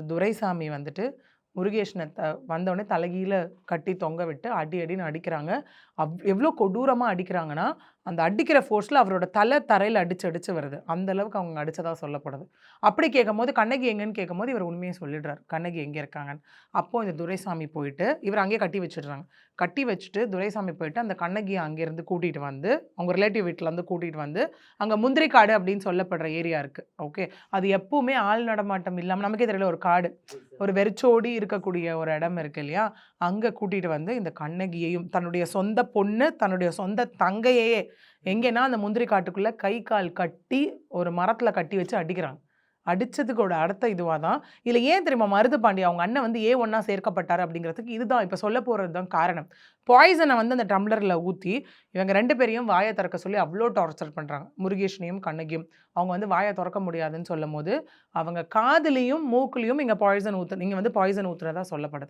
இந்த துரைசாமி வந்துட்டு முருகேஷனை த வந்தோடனே தலைகீழ கட்டி தொங்க விட்டு அடி அடின்னு அடிக்கிறாங்க. அவ் எவ்வளோ கொடூரமாக அடிக்கிறாங்கன்னா அந்த அடிக்கிற ஃபோர்ஸில் அவரோட தலை தரையில் அடிச்சு அடித்து வருது. அந்த அளவுக்கு அவங்க அடித்ததாக சொல்லப்படுது. அப்படி கேட்கும்போது கண்ணகி எங்கன்னு கேட்கும்போது இவர் உண்மையை சொல்லிடுறாரு. கண்ணகி எங்கே இருக்காங்கன்னு. அப்போது இந்த துரைசாமி போயிட்டு இவர் அங்கேயே கட்டி வச்சிடுறாங்க. கட்டி வச்சுட்டு துரைசாமி போயிட்டு அந்த கண்ணகியை அங்கேருந்து கூட்டிகிட்டு வந்து அவங்க ரிலேட்டிவ் வீட்டிலேருந்து கூட்டிகிட்டு வந்து அங்கே முந்திரி காடு அப்படின்னு சொல்லப்படுற ஏரியா இருக்குது ஓகே அது எப்பவுமே ஆள் நடமாட்டம் இல்லாமல் நமக்கே தெரியல ஒரு காடு. ஒரு வெறிச்சோடி இருக்கக்கூடிய ஒரு இடம் இருக்கு இல்லையா? அங்கே கூட்டிகிட்டு வந்து இந்த கண்ணகியையும் தன்னுடைய சொந்த பொண்ணு தன்னுடைய சொந்த தங்கையே எங்கேன்னா அந்த முந்திரி காட்டுக்குள்ளே கை கால் கட்டி ஒரு மரத்தில் கட்டி வச்சு அடிக்கிறாங்க. அடித்ததுக்கோட அடுத்த இதுவாக தான்? இதில் ஏன் தெரியுமா மருது பாண்டி அவங்க அண்ணன் வந்து ஏ ஒன்றா சேர்க்கப்பட்டார் அப்படிங்கிறதுக்கு இதுதான் இப்போ சொல்ல போகிறது தான் காரணம். பாய்சனை வந்து அந்த டம்ளரில் ஊற்றி இவங்க ரெண்டு பேரையும் வாயை திறக்க சொல்லி அவ்வளோ டார்ச்சர் பண்ணுறாங்க முருகேஷனையும் கண்ணகியும். அவங்க வந்து வாயை திறக்க முடியாதுன்னு சொல்லும் போது அவங்க காதுலேயும் மூக்குலேயும் இங்கே பாய்சன் ஊற்று நீங்கள் வந்து பாய்சன் ஊற்றுறதா சொல்லப்படுது.